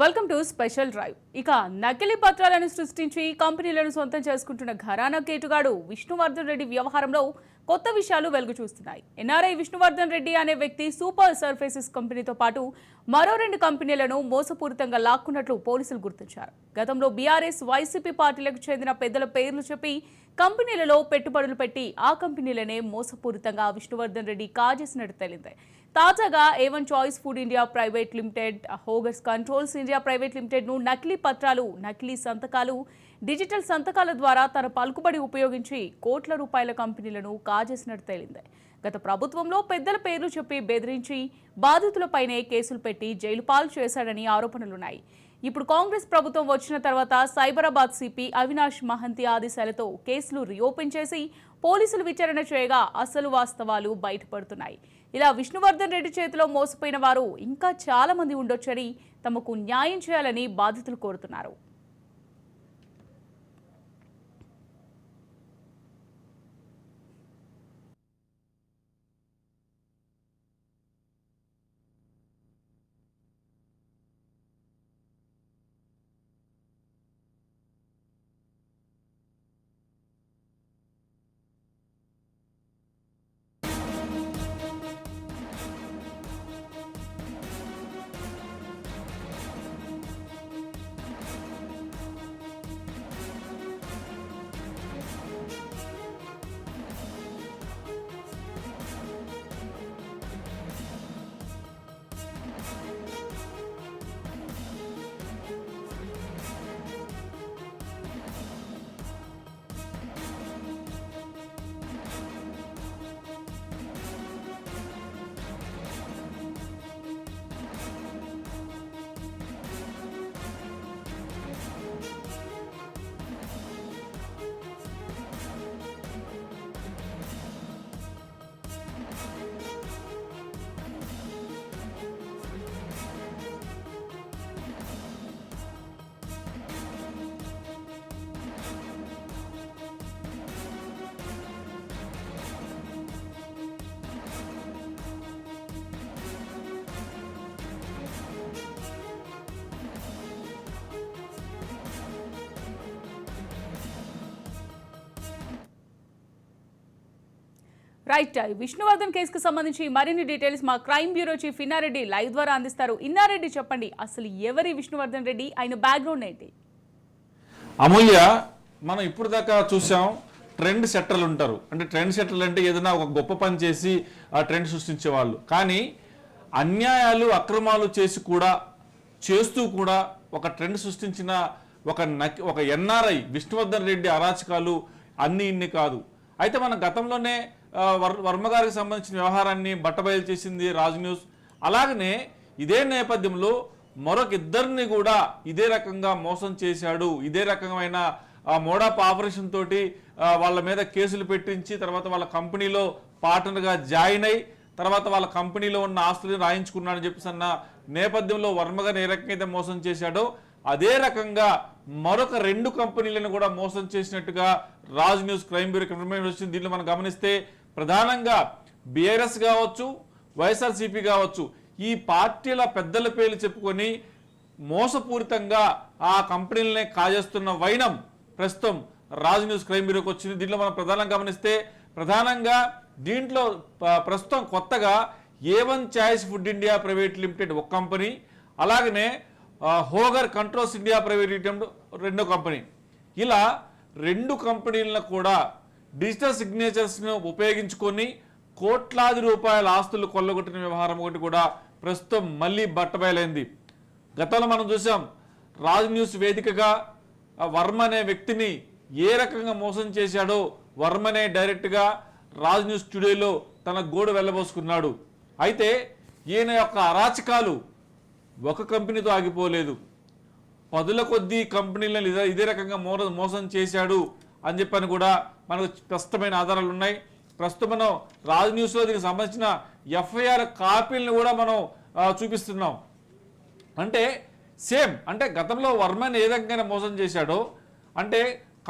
Welcome to special drive. ఇక నకిలీ పత్రాలను సృష్టించి కంపెనీలను సొంతం చేసుకుంటున్న ఘరానా కేటుగాడు విష్ణువర్ధన్ రెడ్డి వ్యవహారంలో కొత్త విషయాలు వెలుగు చూస్తున్నాయి. ఎన్ఆర్ఐ విష్ణువర్ధన్ రెడ్డి అనే వ్యక్తి సూపర్ సర్ఫేసెస్ కంపెనీతో పాటు మరో రెండు కంపెనీలను మోసపూరితంగా లాక్కున్నట్లు పోలీసులు గుర్తించారు. గతంలో బీఆర్ఎస్ వైసీపీ పార్టీలకు చెందిన పెద్దల పేర్లు చెప్పి కంపెనీలలో పెట్టుబడులు పెట్టి ఆ కంపెనీలనే మోసపూరితంగా విష్ణువర్ధన్ రెడ్డి కాజేసినట్టు తేలింది. తాజాగా A one choice food India private limited Hogars controls India private లిమిటెడ్ను నకిలీ పత్రాలు నకిలీ సంతకాలు డిజిటల్ సంతకాల ద్వారా తన పలుకుబడి ఉపయోగించి కోట్ల రూపాయల కంపెనీలను కాజేసినట్టు తేలింది. గత ప్రభుత్వంలో పెద్దల పేర్లు చెప్పి బెదిరించి బాధితులపైనే కేసులు పెట్టి జైలు పాలు చేశాడని ఆరోపణలున్నాయి. ఇప్పుడు కాంగ్రెస్ ప్రభుత్వం వచ్చిన తర్వాత సైబరాబాద్ సిపి అవినాష్ మహంతి ఆదేశాలతో కేసులు రీఓపెన్ చేసి పోలీసులు విచారణ చేయగా అసలు వాస్తవాలు బయటపడుతున్నాయి. ఇలా విష్ణువర్ధన్ రెడ్డి చేతిలో మోసపోయిన వారు ఇంకా చాలా మంది ఉండొచ్చని తమకు న్యాయం చేయాలని బాధితులు కోరుతున్నారు. రైట్ విష్ణువర్ధన్ కేసుకు సంబంధించి మరిన్ని డీటెయిల్స్ మా crime bureau chief Innareddy live ద్వారా అందిస్తారు. ఇన్నారెడ్డి చెప్పండి. అసలు ఎవరి విష్ణువర్ధన్ రెడ్డి? ఆయన బ్యాక్గ్రౌండ్ ఏంటి? అమూల్య మనం ఇప్పుడు దాకా చూసాం ట్రెండ్ సెట్టర్లు ఉంటారు. అంటే ట్రెండ్ సెట్టర్లు అంటే ఏదైనా ఒక గొప్ప పని చేసి ఆ ట్రెండ్ సృష్టించే వాళ్ళు కానీ అన్యాయాలు అక్రమాలు చేసి కూడా చేస్తూ కూడా ఒక ట్రెండ్ సృష్టించిన ఒక నకి ఒక ఎన్ఆర్ఐ విష్ణువర్ధన్ రెడ్డి అరాచకాలు అన్ని ఇన్ని కాదు. అయితే మన గతంలోనే వర్మ గారికి సంబంధించిన వ్యవహారాన్ని బట్టబయలు చేసింది రాజ్ న్యూస్. అలాగనే ఇదే నేపథ్యంలో మరొక ఇద్దరిని కూడా ఇదే రకంగా మోసం చేశాడు. ఇదే రకమైన ఆ, మోడాప్ ఆపరేషన్ తోటి వాళ్ళ మీద కేసులు పెట్టించి తర్వాత వాళ్ళ కంపెనీలో పార్ట్నర్గా జాయిన్ అయి తర్వాత వాళ్ళ కంపెనీలో ఉన్న ఆస్తులను రాయించుకున్నాడని చెప్పేసి అన్న నేపథ్యంలో వర్మ ఏ రకంగా అయితే మోసం చేశాడో అదే రకంగా మరొక రెండు కంపెనీలను కూడా మోసం చేసినట్టుగా Raj news crime bureau information వచ్చింది. దీనిలో మనం గమనిస్తే ప్రధానంగా బీఆర్ఎస్ కావచ్చు వైఎస్ఆర్సీపీ కావచ్చు ఈ పార్టీల పెద్దల పేర్లు చెప్పుకొని మోసపూరితంగా ఆ కంపెనీలనే కాజేస్తున్న వైనం ప్రస్తుతం రాజ్ న్యూస్ క్రైమ్ బ్యూరోకి వచ్చింది. దీంట్లో మనం ప్రధానంగా గమనిస్తే ప్రధానంగా దీంట్లో ప్రస్తుతం కొత్తగా A one choice food India private limited ఒక కంపెనీ అలాగనే Hogar controls India private limited రెండో కంపెనీ. ఇలా రెండు కంపెనీలను కూడా డిజిటల్ సిగ్నేచర్స్ను ఉపయోగించుకొని కోట్లాది రూపాయల ఆస్తులు కొల్లగొట్టిన వ్యవహారం ఒకటి కూడా ప్రస్తుతం మళ్ళీ బట్టబయలైంది. గతంలో మనం చూసాం రాజ్ న్యూస్ వేదికగా ఆ వర్మ అనే వ్యక్తిని ఏ రకంగా మోసం చేశాడో వర్మనే డైరెక్ట్గా రాజ్ న్యూస్ స్టూడియోలో తన గోడు వెళ్ళబోసుకున్నాడు. అయితే ఈయన యొక్క అరాచకాలు ఒక కంపెనీతో ఆగిపోలేదు. పదుల కొద్దీ కంపెనీలను ఇదే ఇదే రకంగా మోర మోసం చేశాడు అని చెప్పని కూడా మనకు స్పష్టమైన ఆధారాలు ఉన్నాయి. ప్రస్తుతం మనం రాజ్ న్యూస్లో దీనికి సంబంధించిన ఎఫ్ఐఆర్ కాపీలను కూడా మనం చూపిస్తున్నాం. అంటే సేమ్ అంటే గతంలో వర్మన్ ఏ రకంగా మోసం చేశాడో అంటే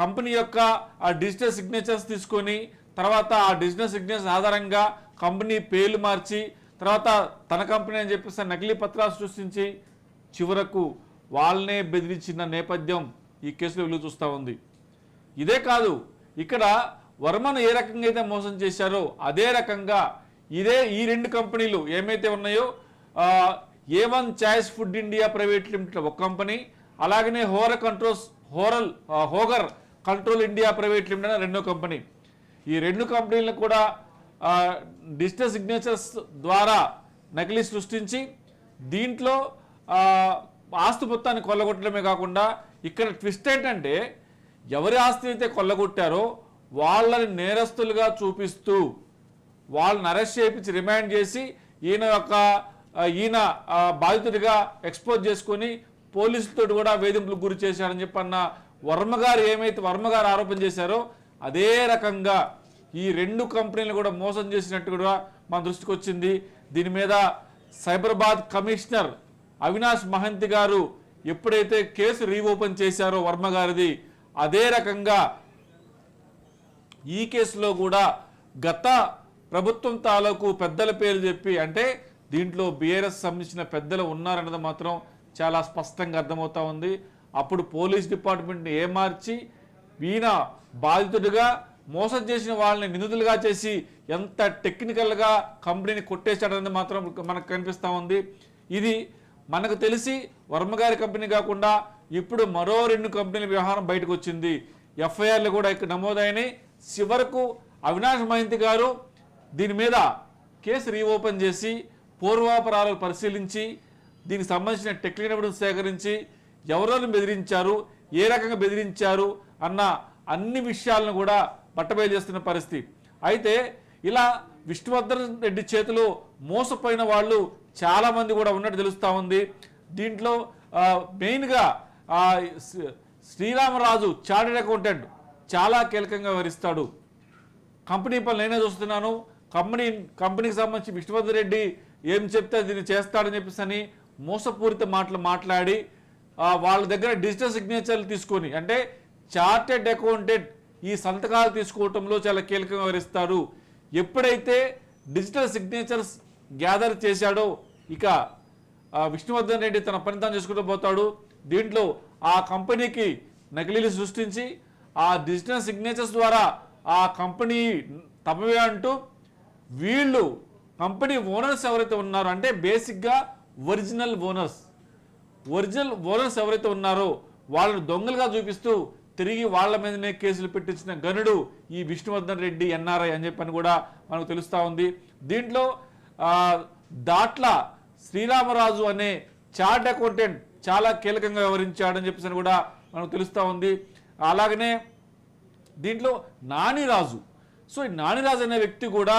కంపెనీ యొక్క ఆ డిజిటల్ సిగ్నేచర్స్ తీసుకొని తర్వాత ఆ డిజిటల్ సిగ్నేచర్స్ ఆధారంగా కంపెనీ పేర్లు మార్చి తర్వాత తన కంపెనీ అని చెప్పేసి నకిలీ పత్రాలు సృష్టించి చివరకు వాళ్ళనే బెదిరించిన నేపథ్యం ఈ కేసులో వెలుగు చూస్తూ ఉంది. ఇదే కాదు ఇక్కడ వర్మను ఏ రకంగా అయితే మోసం చేశారో అదే రకంగా ఇదే ఈ రెండు కంపెనీలు ఏమైతే ఉన్నాయో A one choice food India private limited ఒక కంపెనీ అలాగనే హోర controls హోరల్ Hogar control India private limited అనే రెండో కంపెనీ. ఈ రెండు కంపెనీలను కూడా డిజిటల్ సిగ్నేచర్స్ ద్వారా నకిలీ సృష్టించి దీంట్లో ఆస్తి మొత్తాన్ని కొల్లగొట్టడమే కాకుండా ఇక్కడ ట్విస్ట్ ఏంటంటే ఎవరి ఆస్తి అయితే కొల్లగొట్టారో వాళ్ళని నేరస్తులుగా చూపిస్తూ వాళ్ళని అరెస్ట్ చేయించి రిమాండ్ చేసి ఈయన యొక్క ఈయన బాధితుడిగా ఎక్స్పోజ్ చేసుకొని పోలీసులతో కూడా వేధింపులకు గురి చేశారని చెప్పన్న వర్మ గారు ఏమైతే వర్మ గారు ఆరోపణ చేశారో అదే రకంగా ఈ రెండు కంపెనీలు కూడా మోసం చేసినట్టు కూడా మన దృష్టికి వచ్చింది. దీని మీద సైబరాబాద్ కమిషనర్ అవినాష్ మహంతి గారు ఎప్పుడైతే కేసు రీఓపెన్ చేశారో వర్మ గారిది అదే రకంగా ఈ కేసులో కూడా గత ప్రభుత్వం తాలూకు పెద్దల పేరు చెప్పి అంటే దీంట్లో బీఆర్ఎస్ సంబంధించిన పెద్దలు ఉన్నారన్నది మాత్రం చాలా స్పష్టంగా అర్థమవుతా ఉంది. అప్పుడు పోలీస్ డిపార్ట్మెంట్ని ఏమార్చి ఈయన బాధితుడిగా మోసం చేసిన వాళ్ళని నిందితులుగా చేసి ఎంత టెక్నికల్గా కంపెనీని కొట్టేశాడన్నది మాత్రం మనకు కనిపిస్తూ ఉంది. ఇది మనకు తెలిసి వర్మగారి కంపెనీ కాకుండా ఇప్పుడు మరో రెండు కంపెనీల వ్యవహారం బయటకు వచ్చింది. ఎఫ్ఐఆర్లు కూడా ఇక్కడ నమోదైనాయి. చివరకు అవినాష్ మహింతి గారు దీని మీద కేసు రీఓపెన్ చేసి పూర్వాపరాలు పరిశీలించి దీనికి సంబంధించిన టెక్నికల్ ఎవిడెన్స్ సేకరించి ఎవరెవరు బెదిరించారు ఏ రకంగా బెదిరించారు అన్న అన్ని విషయాలను కూడా బట్టబయలు చేస్తున్న పరిస్థితి. అయితే ఇలా విష్ణువర్ధన్ రెడ్డి చేతిలో మోసపోయిన వాళ్ళు చాలామంది కూడా ఉన్నట్టు తెలుస్తూ ఉంది. దీంట్లో మెయిన్గా శ్రీరామరాజు చార్టెడ్ అకౌంటెంట్ చాలా కీలకంగా వివరిస్తాడు కంపెనీ పనులు నేనే చూస్తున్నాను. కంపెనీ కంపెనీకి సంబంధించి విష్ణువర్ధన్ రెడ్డి ఏం చెప్తే దీన్ని చేస్తాడని చెప్పేసి అని మోసపూరిత మాటలు మాట్లాడి వాళ్ళ దగ్గర డిజిటల్ సిగ్నేచర్లు తీసుకొని అంటే చార్టెడ్ అకౌంటెంట్ ఈ సంతకాలు తీసుకోవటంలో చాలా కీలకంగా వివరిస్తాడు ఎప్పుడైతే డిజిటల్ సిగ్నేచర్స్ గ్యాదర్ చేశాడో ఇక విష్ణువర్ధన్ రెడ్డి తన పనితనం చేసుకుంటూ పోతాడు. దీంట్లో ఆ కంపెనీకి నకిలీలు సృష్టించి ఆ డిజిటల్ సిగ్నేచర్స్ ద్వారా ఆ కంపెనీ తమవే అంటూ వీళ్ళు కంపెనీ ఓనర్స్ ఎవరైతే ఉన్నారో అంటే బేసిక్గా ఒరిజినల్ ఓనర్స్ ఒరిజినల్ ఓనర్స్ ఎవరైతే ఉన్నారో వాళ్ళని దొంగలుగా చూపిస్తూ తిరిగి వాళ్ళ మీదనే కేసులు పెట్టించిన గనుడు ఈ విష్ణువర్ధన్ రెడ్డి ఎన్ఆర్ఐ అని చెప్పని కూడా మనకు తెలుస్తూ ఉంది. దీంట్లో దాట్ల శ్రీరామరాజు అనే చార్ట్ అకౌంటెంట్ చాలా కీలకంగా వ్యవహరించాడని చెప్పేసి కూడా మనకు తెలుస్తూ ఉంది. అలాగనే దీంట్లో నానిరాజు. సో ఈ నానిరాజు అనే వ్యక్తి కూడా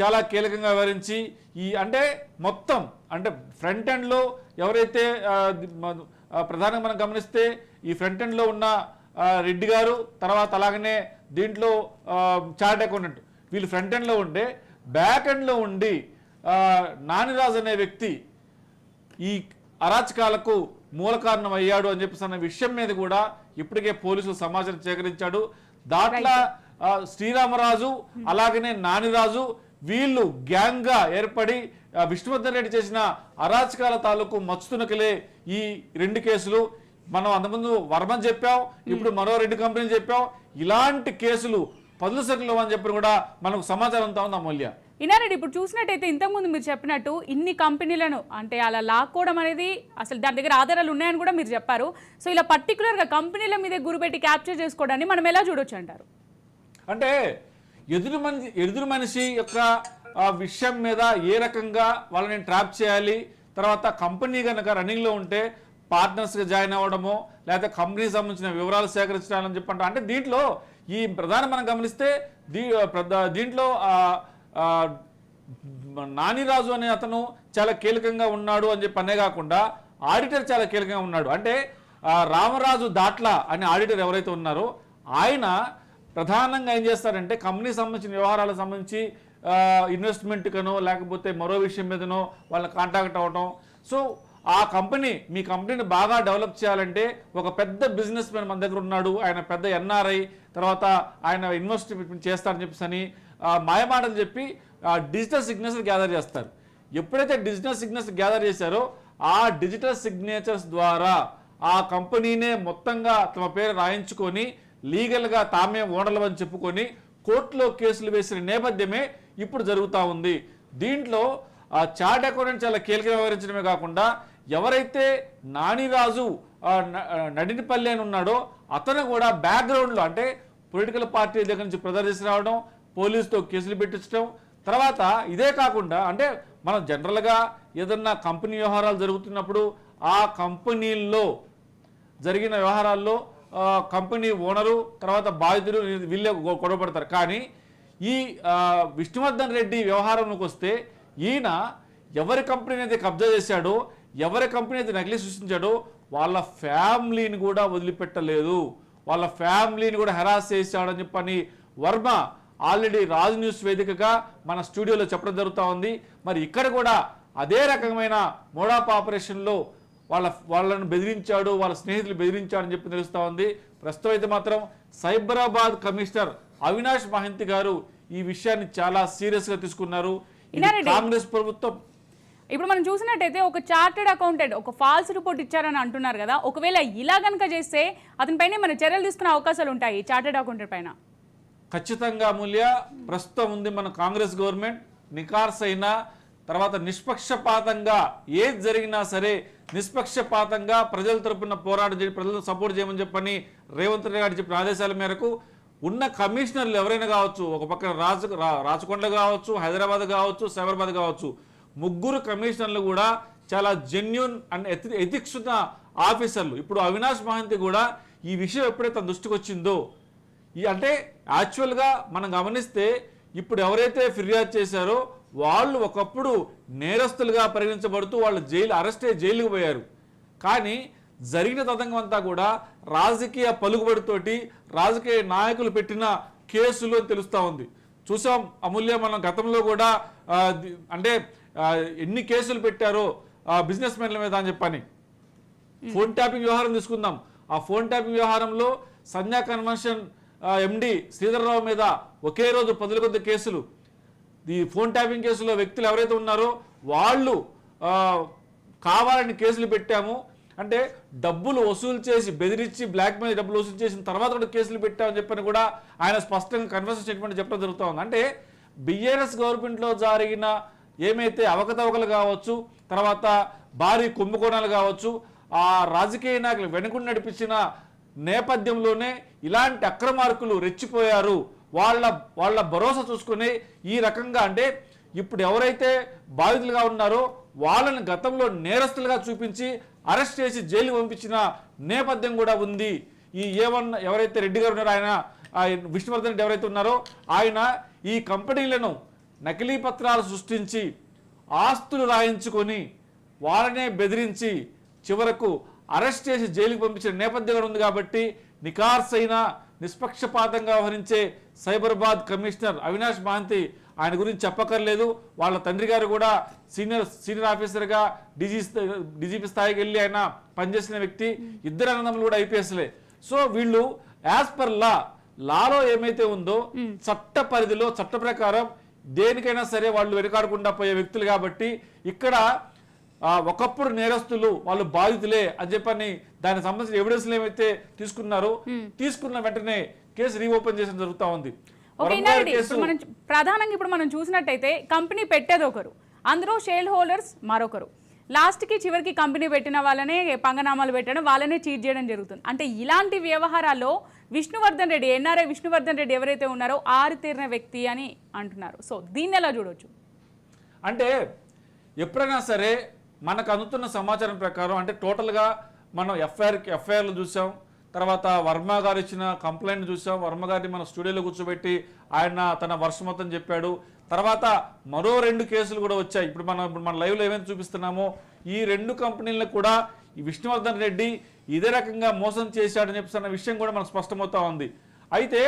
చాలా కీలకంగా వివరించి ఈ అంటే మొత్తం అంటే ఫ్రంట్ ఎండ్లో ఎవరైతే ప్రధానంగా మనం గమనిస్తే ఈ ఫ్రంట్ ఎండ్లో ఉన్న రెడ్డి గారు తర్వాత అలాగనే దీంట్లో చార్ట్ అకౌంటెంట్ వీళ్ళు ఫ్రంట్ ఎండ్లో ఉండే బ్యాక్ ఎండ్లో ఉండి నానిరాజ్ నానిరాజు అనే వ్యక్తి ఈ అరాచకాలకు మూల కారణం అయ్యాడు అని చెప్పేసి అన్న విషయం మీద కూడా ఇప్పటికే పోలీసులు సమాచారం సేకరించాడు. దాంట్లో శ్రీరామరాజు అలాగనే నానిరాజు వీళ్ళు గ్యాంగ్గా ఏర్పడి విష్ణువర్ధన్ రెడ్డి చేసిన అరాచకాల తాలూకు మచ్చుతునకలే ఈ రెండు కేసులు. మనం అంతకుముందు వర్మని చెప్పాం ఇప్పుడు మరో రెండు కంపెనీలు చెప్పాం. ఇలాంటి కేసులు పదుల సంఖ్యలో అని చెప్పి కూడా మనకు సమాచారం అంతా ఉంది అమూల్య. ఇన్నారెడ్డి ఇప్పుడు చూసినట్టయితే ఇంతకుముందు మీరు చెప్పినట్టు ఇన్ని కంపెనీలను అంటే అలా లాక్కోవడం అనేది అసలు దాని దగ్గర ఆధారాలు ఉన్నాయని కూడా మీరు చెప్పారు. సో ఇలా పర్టికులర్గా కంపెనీల మీద గురిపెట్టి క్యాప్చర్ చేసుకోవడాన్ని మనం ఎలా చూడొచ్చు అంటారు? అంటే ఎదురు మనిషి ఎదురు మనిషి యొక్క విషయం మీద ఏ రకంగా వాళ్ళని ట్రాప్ చేయాలి తర్వాత కంపెనీ కనుక రన్నింగ్లో ఉంటే పార్ట్నర్స్గా జాయిన్ అవ్వడమో లేకపోతే కంపెనీకి సంబంధించిన వివరాలు సేకరించడాలని చెప్పంట అంటే దీంట్లో ఈ ప్రధానం మనం గమనిస్తే దీ దీంట్లో నానిరాజు అనే అతను చాలా కీలకంగా ఉన్నాడు అని చెప్పి అనే కాకుండా ఆడిటర్ చాలా కీలకంగా ఉన్నాడు. అంటే రామరాజు దాట్ల అనే ఆడిటర్ ఎవరైతే ఉన్నారో ఆయన ప్రధానంగా ఏం చేస్తారంటే కంపెనీ సంబంధించిన వ్యవహారాలకు సంబంధించి ఇన్వెస్ట్మెంట్ కనో లేకపోతే మరో విషయం మీదనో వాళ్ళని కాంటాక్ట్ అవ్వటం. సో ఆ కంపెనీ మీ కంపెనీని బాగా డెవలప్ చేయాలంటే ఒక పెద్ద బిజినెస్ మ్యాన్ మన దగ్గర ఉన్నాడు. ఆయన పెద్ద ఎన్ఆర్ఐ తర్వాత ఆయన ఇన్వెస్ట్మెంట్ చేస్తారని చెప్పేసి అని మాయమాటలు చెప్పి డిజిటల్ సిగ్నేచర్ గ్యాదర్ చేస్తారు. ఎప్పుడైతే డిజిటల్ సిగ్నేచర్ గ్యాదర్ చేశారో ఆ డిజిటల్ సిగ్నేచర్స్ ద్వారా ఆ కంపెనీనే మొత్తంగా తమ పేరు రాయించుకొని లీగల్గా తామే ఓనర్లు అని చెప్పుకొని కోర్టులో కేసులు వేసిన నేపథ్యమే ఇప్పుడు జరుగుతూ ఉంది. దీంట్లో ఆ చార్ట్ అకౌంటెంట్ చాలా కీలకంగా వ్యవహరించడమే కాకుండా ఎవరైతే నానిరాజు నడినిపల్లి అని ఉన్నాడో అతను కూడా బ్యాక్గ్రౌండ్లో అంటే పొలిటికల్ పార్టీ దగ్గర నుంచి ప్రదర్శించి రావడం పోలీసుతో కేసులు పెట్టించడం. తర్వాత ఇదే కాకుండా అంటే మనం జనరల్గా ఏదన్నా కంపెనీ వ్యవహారాలు జరుగుతున్నప్పుడు ఆ కంపెనీల్లో జరిగిన వ్యవహారాల్లో కంపెనీ ఓనరు తర్వాత బాధితులు వీళ్ళే గొడవపడతారు కానీ ఈ విష్ణువర్ధన్ రెడ్డి వ్యవహారంలోకి వస్తే ఈయన ఎవరి కంపెనీని అయితే కబ్జా చేశాడో ఎవరి కంపెనీ అయితే నకిలీ సృష్టించాడో వాళ్ళ ఫ్యామిలీని కూడా వదిలిపెట్టలేదు. వాళ్ళ ఫ్యామిలీని కూడా హెరాస్ చేశాడని చెప్పని వర్మ ఆల్రెడీ రాజు న్యూస్ వేదికగా మన స్టూడియోలో చెప్పడం జరుగుతూ ఉంది. మరి ఇక్కడ కూడా అదే రకమైన మోడాప్ ఆపరేషన్లో వాళ్ళ వాళ్ళను బెదిరించాడు వాళ్ళ స్నేహితులు బెదిరించాడని చెప్పి తెలుస్తూ ఉంది. ప్రస్తుతం అయితే మాత్రం సైబరాబాద్ కమిషనర్ అవినాష్ మహంతి గారు ఈ విషయాన్ని చాలా సీరియస్గా తీసుకున్నారు. కాంగ్రెస్ ప్రభుత్వం. ఇప్పుడు మనం చూసినట్టయితే ఒక చార్టెడ్ అకౌంటెంట్ ఒక ఫాల్స్ రిపోర్ట్ ఇచ్చారని అంటున్నారు కదా. ఒకవేళ ఇలా కనుక చేస్తే అతనిపైనే మన చర్యలు తీసుకునే అవకాశాలు ఉంటాయి చార్టెడ్ అకౌంటెంట్ పైన. ఖచ్చితంగా అమూల్య. ప్రస్తుతం ఉంది మన కాంగ్రెస్ గవర్నమెంట్. నికార్స్ తర్వాత నిష్పక్షపాతంగా ఏది జరిగినా సరే నిష్పక్షపాతంగా ప్రజల తరపున పోరాటం చేసి ప్రజలను సపోర్ట్ చేయమని చెప్పని రేవంత్ రెడ్డి గారు చెప్పిన ఆదేశాల మేరకు ఉన్న కమిషనర్లు ఎవరైనా కావచ్చు ఒక పక్కన రాజు రాచకొండ కావచ్చు హైదరాబాద్ కావచ్చు సైబరాబాద్ కావచ్చు ముగ్గురు కమిషనర్లు కూడా చాలా జెన్యున్ అండ్ ఎథిక్స్ ఉన్న ఆఫీసర్లు. ఇప్పుడు అవినాష్ మహంతి కూడా ఈ విషయం ఎప్పుడైతే తన దృష్టికి వచ్చిందో అంటే యాక్చువల్గా మనం గమనిస్తే ఇప్పుడు ఎవరైతే ఫిర్యాదు చేశారో వాళ్ళు ఒకప్పుడు నేరస్తులుగా పరిగణించబడుతూ వాళ్ళు జైలు అరెస్ట్ జైలుకు పోయారు. కానీ జరిగిన తతంగం అంతా కూడా రాజకీయ పలుకుబడితోటి రాజకీయ నాయకులు పెట్టిన కేసులు అని తెలుస్తూ ఉంది. చూసాం అమూల్య మనం గతంలో కూడా అంటే ఎన్ని కేసులు పెట్టారో బిజినెస్ మెన్ల మీద అని చెప్పని. ఫోన్ ట్యాపింగ్ వ్యవహారం తీసుకుందాం. ఆ ఫోన్ ట్యాపింగ్ వ్యవహారంలో సంధ్యా కన్వెన్షన్ ఎండి శ్రీధర్రావు మీద ఒకే రోజు పదుల కొద్ది కేసులు. ఈ ఫోన్ ట్యాపింగ్ కేసులో వ్యక్తులు ఎవరైతే ఉన్నారో వాళ్ళు కావాలని కేసులు పెట్టాము. అంటే డబ్బులు వసూలు చేసి బెదిరించి బ్లాక్ మెయిల్ డబ్బులు వసూలు చేసిన తర్వాత కూడా కేసులు పెట్టామని చెప్పని కూడా ఆయన స్పష్టంగా కన్వర్షన్ స్టేట్మెంట్ చెప్పడం జరుగుతుంది అంటే బిఆర్ఎస్ గవర్నమెంట్లో జరిగిన ఏమైతే అవకతవకలు కావచ్చు తర్వాత భారీ కుంభకోణాలు కావచ్చు ఆ రాజకీయ నాయకులు వెనుకుని నడిపించిన నేపథ్యంలోనే ఇలాంటి అక్రమార్కులు రెచ్చిపోయారు. వాళ్ళ వాళ్ళ భరోసా చూసుకుని ఈ రకంగా అంటే ఇప్పుడు ఎవరైతే బాధితులుగా ఉన్నారో వాళ్ళని గతంలో నేరస్తులుగా చూపించి అరెస్ట్ చేసి జైలు పంపించిన నేపథ్యం కూడా ఉంది. ఈ ఏ ఎవరైతే రెడ్డి గారు ఉన్నారో ఆయన ఆయన విష్ణువర్ధన్ రెడ్డి ఎవరైతే ఉన్నారో ఆయన ఈ కంపెనీలను నకిలీ పత్రాలు సృష్టించి ఆస్తులు రాయించుకొని వాళ్ళనే బెదిరించి చివరకు అరెస్ట్ చేసి జైలుకి పంపించిన నేపథ్యం ఉంది కాబట్టి నికార్స్ అయిన నిష్పక్షపాతంగా వ్యవహరించే సైబరాబాద్ కమిషనర్ అవినాష్ మహంతి ఆయన గురించి చెప్పక్కర్లేదు. వాళ్ళ తండ్రి గారు కూడా సీనియర్ సీనియర్ ఆఫీసర్గా డీజీ డీజీపీ స్థాయికి వెళ్ళి ఆయన పనిచేసిన వ్యక్తి. ఇద్దరు అన్నదమ్ములు కూడా ఐపీఎస్లే. సో వీళ్ళు యాజ్ పర్ లా లాలో ఏమైతే ఉందో చట్ట పరిధిలో చట్ట ప్రకారం దేనికైనా సరే వాళ్ళు వెనుకాడకుండా పోయే వ్యక్తులు కాబట్టి ఇక్కడ ఒకప్పుడు నేరస్తులు వాళ్ళు బాధితులే అని చెప్పని దానికి సంబంధించిన ఎవిడెన్స్ ఏమైతే తీసుకున్నారో తీసుకున్న వెంటనే కేసు రీఓపెన్ చేసిన జరుగుతా ఉంది. మనం ప్రధానంగా ఇప్పుడు మనం చూసినట్టయితే కంపెనీ పెట్టేది ఒకరు. అందులో షేర్ హోల్డర్స్ మరొకరు. లాస్ట్కి చివరికి కంపెనీ పెట్టిన వాళ్ళనే పంగనామాలు పెట్టడం వాళ్ళనే చీట్ చేయడం జరుగుతుంది. అంటే ఇలాంటి వ్యవహారాల్లో విష్ణువర్ధన్ రెడ్డి ఎన్ఆర్ఐ విష్ణువర్ధన్ రెడ్డి ఎవరైతే ఉన్నారో ఆరితేరిన వ్యక్తి అని అంటున్నారు. సో దీన్ని ఎలా చూడొచ్చు? అంటే ఎప్పుడైనా సరే మనకు అందుతున్న సమాచారం ప్రకారం అంటే టోటల్గా మనం ఎఫ్ఐఆర్ ఎఫ్ఐఆర్లు చూసాం. తర్వాత వర్మ గారు ఇచ్చిన కంప్లైంట్ చూసాం. వర్మ గారిని మన స్టూడియోలో కూర్చోబెట్టి ఆయన తన వర్షమొత్తం చెప్పాడు. తర్వాత మరో రెండు కేసులు కూడా వచ్చాయి. ఇప్పుడు మనం ఇప్పుడు మన లైవ్లో ఏమైతే చూపిస్తున్నామో ఈ రెండు కంపెనీలకు కూడా ఈ విష్ణువర్ధన్ రెడ్డి ఇదే రకంగా మోసం చేశాడని చెప్పిన విషయం కూడా మనకు స్పష్టమవుతా ఉంది. అయితే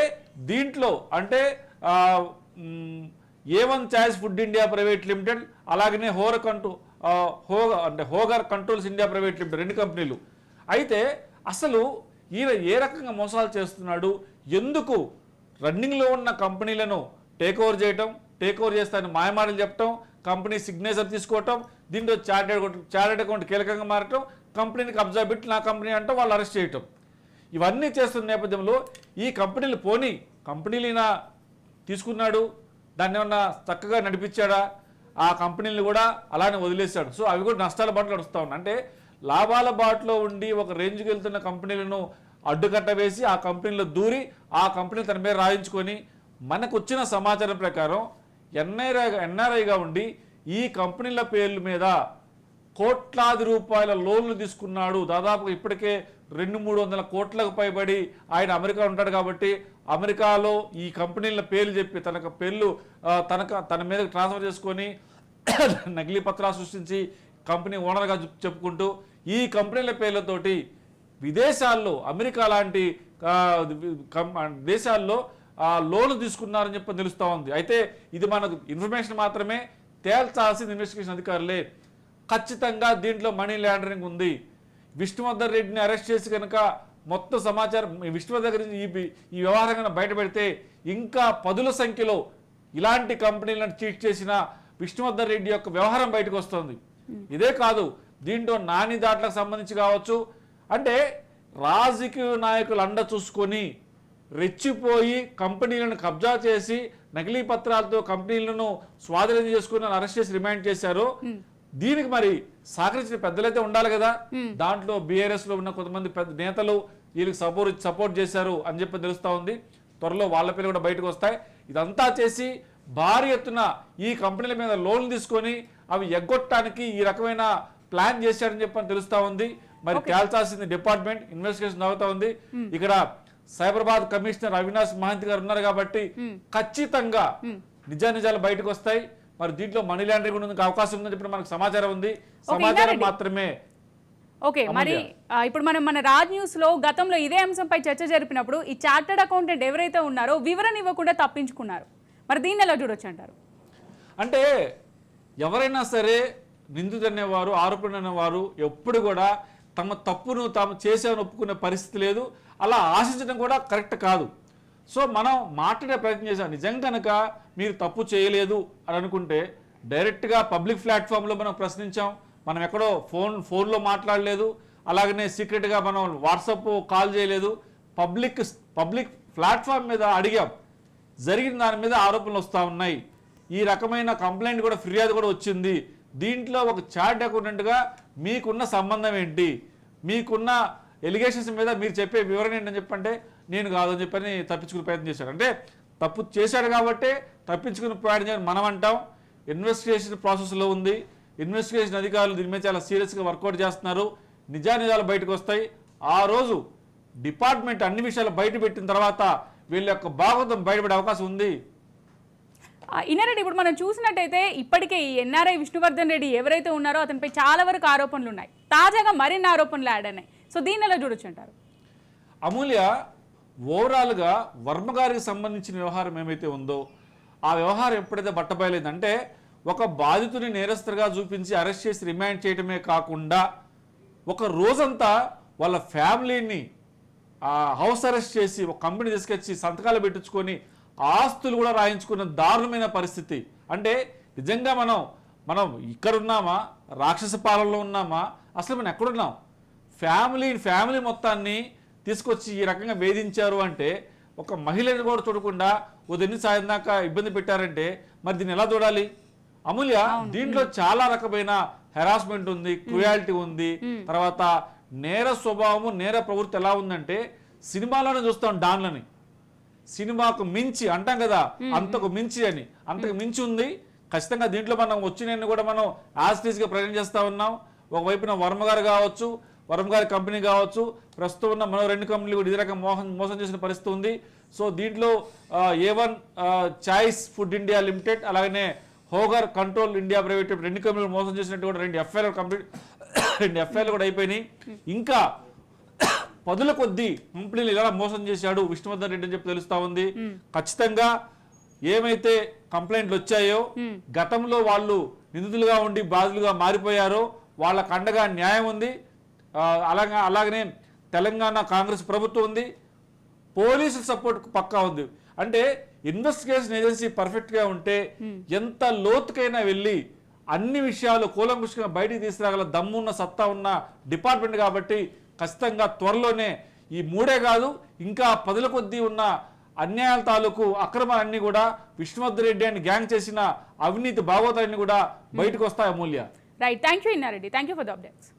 దీంట్లో అంటే A one choice food India private limited అలాగనే హోర కంట్రో అంటే Hogar controls India private limited రెండు కంపెనీలు. అయితే అసలు ఈయన ఏ రకంగా మోసాలు చేస్తున్నాడు? ఎందుకు రన్నింగ్లో ఉన్న కంపెనీలను టేక్ ఓవర్ చేయటం టేక్ ఓవర్ చేస్తానని మాయమాటలు చెప్పటం కంపెనీ సిగ్నేచర్ తీసుకోవటం దీంట్లో చార్టెడ్ చార్టెడ్ అకౌంట్ కీలకంగా మారటం కంపెనీని కబ్జా పెట్టి నా కంపెనీ అంటే వాళ్ళు అరెస్ట్ చేయటం. ఇవన్నీ చేస్తున్న నేపథ్యంలో ఈ కంపెనీలు పోని కంపెనీలైనా తీసుకున్నాడు దాన్ని ఏమన్నా చక్కగా నడిపించాడా? ఆ కంపెనీలు కూడా అలానే వదిలేశాడు. సో అవి కూడా నష్టాల బాటలు నడుస్తూ ఉన్నాయి. అంటే లాభాల బాటలో ఉండి ఒక రేంజ్కి వెళ్తున్న కంపెనీలను అడ్డుకట్ట వేసి ఆ కంపెనీలో దూరి ఆ కంపెనీ తన మీద రాయించుకొని మనకు వచ్చిన సమాచారం ప్రకారం ఎన్ఐఆర్ ఎన్ఆర్ఐగా ఉండి ఈ కంపెనీల పేర్ల మీద కోట్లాది రూపాయల లోన్లు తీసుకున్నాడు. దాదాపు ఇప్పటికే రెండు మూడు వందల కోట్లకు పైబడి ఆయన అమెరికా ఉంటాడు కాబట్టి అమెరికాలో ఈ కంపెనీల పేర్లు చెప్పి తనకు పేర్లు తనక తనకు తన మీద ట్రాన్స్ఫర్ చేసుకొని నకిలీ పత్రాలు సృష్టించి కంపెనీ ఓనర్గా చెప్పుకుంటూ ఈ కంపెనీల పేర్లతోటి విదేశాల్లో అమెరికా లాంటి కం- దేశాల్లో లోన్లు తీసుకున్నారని చెప్పి తెలుస్తూ ఉంది. అయితే ఇది మనకు ఇన్ఫర్మేషన్ మాత్రమే తేల్చాల్సింది ఇన్వెస్టిగేషన్ అధికారులే. ఖచ్చితంగా దీంట్లో మనీ లాండరింగ్ ఉంది. విష్ణువర్ధన్ రెడ్డిని అరెస్ట్ చేసి కనుక మొత్తం సమాచారం ఈ విష్ణువర్ధన్ దగ్గర నుంచి ఈ ఈ వ్యవహారం బయటపెడితే ఇంకా పదుల సంఖ్యలో ఇలాంటి కంపెనీలను చీట్ చేసిన విష్ణువర్ధన్ రెడ్డి యొక్క వ్యవహారం బయటకు వస్తుంది. ఇదే కాదు దీంట్లో నాని దాట్లకు సంబంధించి కావచ్చు అంటే రాజకీయ నాయకులు అండ చూసుకొని రెచ్చిపోయి కంపెనీలను కబ్జా చేసి నకిలీ పత్రాలతో కంపెనీలను స్వాధీనం చేసుకుని అరెస్ట్ చేసి రిమాండ్ చేశారు. దీనికి మరి సహకరించిన పెద్దలైతే ఉండాలి కదా. దాంట్లో బీఆర్ఎస్లో ఉన్న కొంతమంది పెద్ద నేతలు వీళ్ళకి సపోర్ట్ సపోర్ట్ చేశారు అని చెప్పి తెలుస్తా ఉంది. త్వరలో వాళ్ళ పేర్లు కూడా బయటకు వస్తాయి. ఇదంతా చేసి భారీ ఎత్తున ఈ కంపెనీల మీద లోన్లు తీసుకొని అవి ఎగ్గొట్టడానికి ఈ రకమైన ప్లాన్ చేశారని చెప్పని తెలుస్తా ఉంది. మరి తేల్చాల్సింది డిపార్ట్మెంట్ ఇన్వెస్టిగేషన్ అవుతా ఉంది. ఇక్కడ సైబరాబాద్ కమిషనర్ అవినాష్ మహంతి గారు ఉన్నారు కాబట్టి ఖచ్చితంగా నిజానిజాలు బయటకు వస్తాయి. మరి దీంట్లో మనీ లాండరింగ్ ఉండడానికి అవకాశం ఉందని చెప్పి మనకు సమాచారం ఉంది. సమాచారం. మాత్రమే ఓకే మరి ఇప్పుడు మనం మన రాజ్ న్యూస్లో గతంలో ఇదే అంశంపై చర్చ జరిపినప్పుడు ఈ చార్టర్డ్ అకౌంటెంట్ ఎవరైతే ఉన్నారో వివరణ ఇవ్వకుండా తప్పించుకున్నారు. మరి దీన్ని ఎలా చూడొచ్చు అంటారు? అంటే ఎవరైనా సరే నిందితుడు అనేవారు ఆరోపణ అనేవారు ఎప్పుడు కూడా తమ తప్పును తాము చేసామని ఒప్పుకునే పరిస్థితి లేదు. అలా ఆశించడం కూడా కరెక్ట్ కాదు. సో మనం మాట్లాడే ప్రయత్నం చేసాం నిజంగా కనుక మీరు తప్పు చేయలేదు అని అనుకుంటే డైరెక్ట్గా పబ్లిక్ ప్లాట్ఫామ్లో మనం ప్రశ్నించాం. మనం ఎక్కడో ఫోన్ ఫోన్లో మాట్లాడలేదు. అలాగనే సీక్రెట్గా మనం వాట్సాప్ కాల్ చేయలేదు. పబ్లిక్ పబ్లిక్ ప్లాట్ఫామ్ మీద అడిగాం. జరిగిన దాని మీద ఆరోపణలు వస్తూ ఉన్నాయి. ఈ రకమైన కంప్లైంట్ కూడా ఫిర్యాదు కూడా వచ్చింది. దీంట్లో ఒక చార్ట్ అకౌంటెంట్గా మీకున్న సంబంధం ఏంటి? మీకున్న ఎలిగేషన్స్ మీద మీరు చెప్పే వివరణ ఏంటని చెప్పంటే నేను కాదని చెప్పని తప్పించుకునే ప్రయత్నం చేశాడు. అంటే తప్పు చేశాడు కాబట్టి తప్పించుకుని ప్రయాణం చేయని మనం అంటాం. ఇన్వెస్టిగేషన్ ప్రాసెస్లో ఉంది. ఇన్వెస్టిగేషన్ అధికారులు దీని మీద చాలా సీరియస్గా వర్కౌట్ చేస్తున్నారు. నిజానిజాలు బయటకు వస్తాయి. ఆ రోజు డిపార్ట్మెంట్ అన్ని విషయాలు బయట పెట్టిన తర్వాత వీళ్ళ యొక్క భాగవతం బయటపడే అవకాశం ఉంది. ఇన్నారెడ్డి ఇప్పుడు మనం చూసినట్టయితే ఇప్పటికే ఈ ఎన్ఆర్ఐ విష్ణువర్ధన్ రెడ్డి ఎవరైతే ఉన్నారో అతనిపై చాలా వరకు ఆరోపణలు ఉన్నాయి. తాజాగా మరిన్ని ఆరోపణలు యాడ్ అయినాయి. సో దీన్ని ఎలా చూడొచ్చు అంటారు? అమూల్య ఓవరాల్గా వర్మగారికి సంబంధించిన వ్యవహారం ఏమైతే ఉందో ఆ వ్యవహారం ఎప్పుడైతే బట్టబయలేదంటే ఒక బాధితుని నేరస్తుగా చూపించి అరెస్ట్ చేసి రిమాండ్ చేయడమే కాకుండా ఒక రోజంతా వాళ్ళ ఫ్యామిలీని హౌస్ అరెస్ట్ చేసి ఒక కంపెనీ తీసుకొచ్చి సంతకాలు పెట్టించుకొని ఆస్తులు కూడా రాయించుకున్న దారుణమైన పరిస్థితి. అంటే నిజంగా మనం మనం ఇక్కడ ఉన్నామా రాక్షస పాలనలో ఉన్నామా? అసలు మనం ఎక్కడున్నాం? ఫ్యామిలీ ఫ్యామిలీ మొత్తాన్ని తీసుకొచ్చి ఈ రకంగా వేధించారు అంటే ఒక మహిళని కూడా చూడకుండా ఉదయం సాయం దాకా ఇబ్బంది పెట్టారంటే మరి దీన్ని ఎలా చూడాలి? అమూల్య దీంట్లో చాలా రకమైన హెరాస్మెంట్ ఉంది క్రుయాలిటీ ఉంది. తర్వాత నేర స్వభావము నేర ప్రవృత్తి ఎలా ఉందంటే సినిమాలోనే చూస్తాం డాన్లని. సినిమాకు మించి అంటాం కదా అంతకు మించి అని. అంతకు మించి ఉంది. ఖచ్చితంగా దీంట్లో మనం వచ్చిన కూడా మనం యాజ్గా ప్రజెంట్ చేస్తా ఉన్నాం. ఒకవైపున వర్మ గారు కావచ్చు వర్మ గారి కంపెనీ కావచ్చు ప్రస్తుతం ఉన్న మరో రెండు కంపెనీలు కూడా ఇదే రకం మోసం మోసం చేసిన పరిస్థితి ఉంది. సో దీంట్లో A one choice food India limited అలాగనే హోగర్ కంట్రోల్ ఇండియా ప్రైవేట్ రెండు కంపెనీలు మోసం చేసినట్టు కూడా రెండు ఎఫ్ఐఆర్ కంప్లీట్ రెండు ఎఫ్ఐఆర్లు కూడా అయిపోయినాయి. ఇంకా పదుల కొద్దీ కంపెనీలు ఎలా మోసం చేశాడు విష్ణువర్ధన్ రెడ్డి అని చెప్పి తెలుస్తా ఉంది. ఖచ్చితంగా ఏమైతే కంప్లైంట్లు వచ్చాయో గతంలో వాళ్ళు నిందితులుగా ఉండి బాధితులుగా మారిపోయారో వాళ్ళకు అండగా న్యాయం ఉంది. అలాగే అలాగనే తెలంగాణ కాంగ్రెస్ ప్రభుత్వం ఉంది. పోలీసు సపోర్ట్ పక్కా ఉంది. అంటే ఇన్వెస్టిగేషన్ ఏజెన్సీ పర్ఫెక్ట్గా ఉంటే ఎంత లోతుకైనా వెళ్ళి అన్ని విషయాలు కూలంకుషంగా బయటికి తీసుకురాగల దమ్మున్న సత్తా ఉన్న డిపార్ట్మెంట్ కాబట్టి ఖచ్చితంగా త్వరలోనే ఈ మూడే కాదు ఇంకా పదుల కొద్దీ ఉన్న అన్యాయాల తాలూకు అక్రమాలన్నీ కూడా విష్ణువర్ధన్ రెడ్డి అని గ్యాంగ్ చేసిన అవినీతి భాగవతాలన్నీ కూడా బయటకు వస్తాయి Amulya right thank you Innareddy thank you for the updates